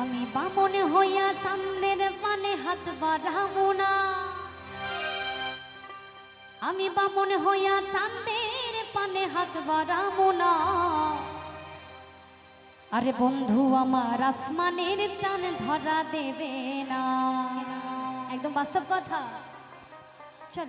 আমি বামন হইয়া সামনের পানে হাত বাড়াবো না। আমি বামন হইয়া চান্দের পানে হাত বাড়াবো না। আরে বন্ধু, আমার আসমানের চান ধরা দেবে না। একদম বাস্তব কথা। চল।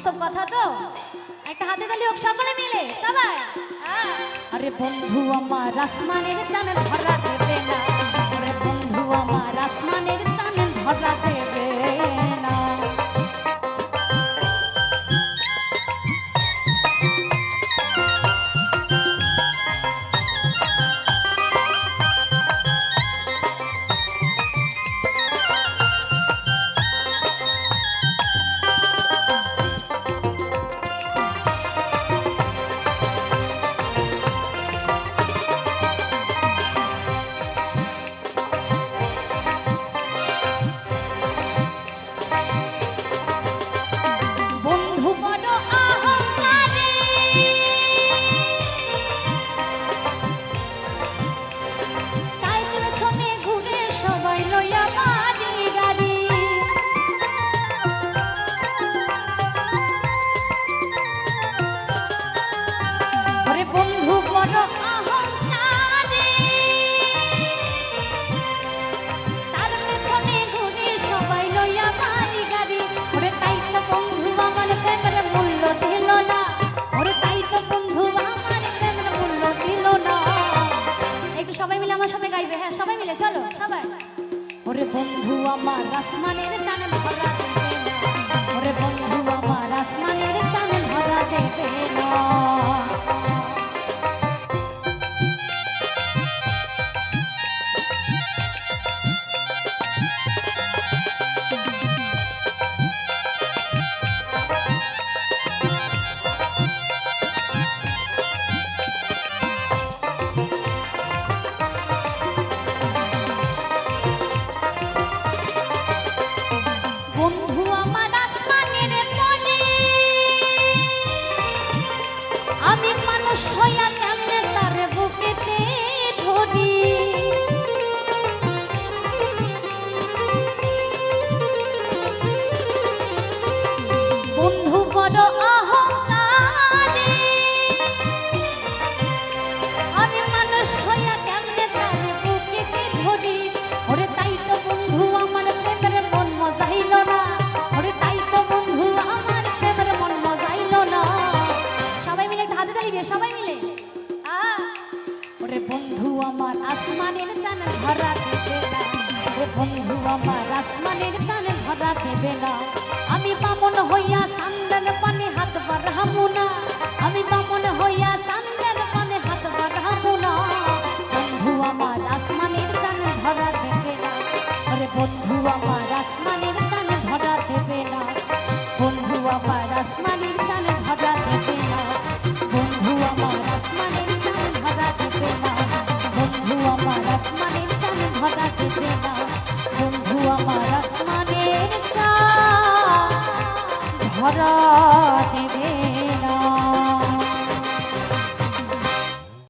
বাস্তব কথা তো? একটা হাতে তালি হোক, সকলে মিলে, সবাই। আরে বন্ধু, আমার আসমানের টানে ভরা দেবে না। আরে বন্ধু, আমার আসমানের ওরে বন্ধু আমার আসমানের জানে ভরা ওরে বন্ধু আমার বন্ধু বন্ধু আমার, আসমানের চান ধরা দেবে না। আমি পামন হইয়া সান্দান পানে হাত বাড়াবো না। আমি বামন হইয়া সান্দান পানে হাত বাড়াবো না। বন্ধু আমার, আসমানের চান ধরা দেবে না। আরে বন্ধু আমার আমার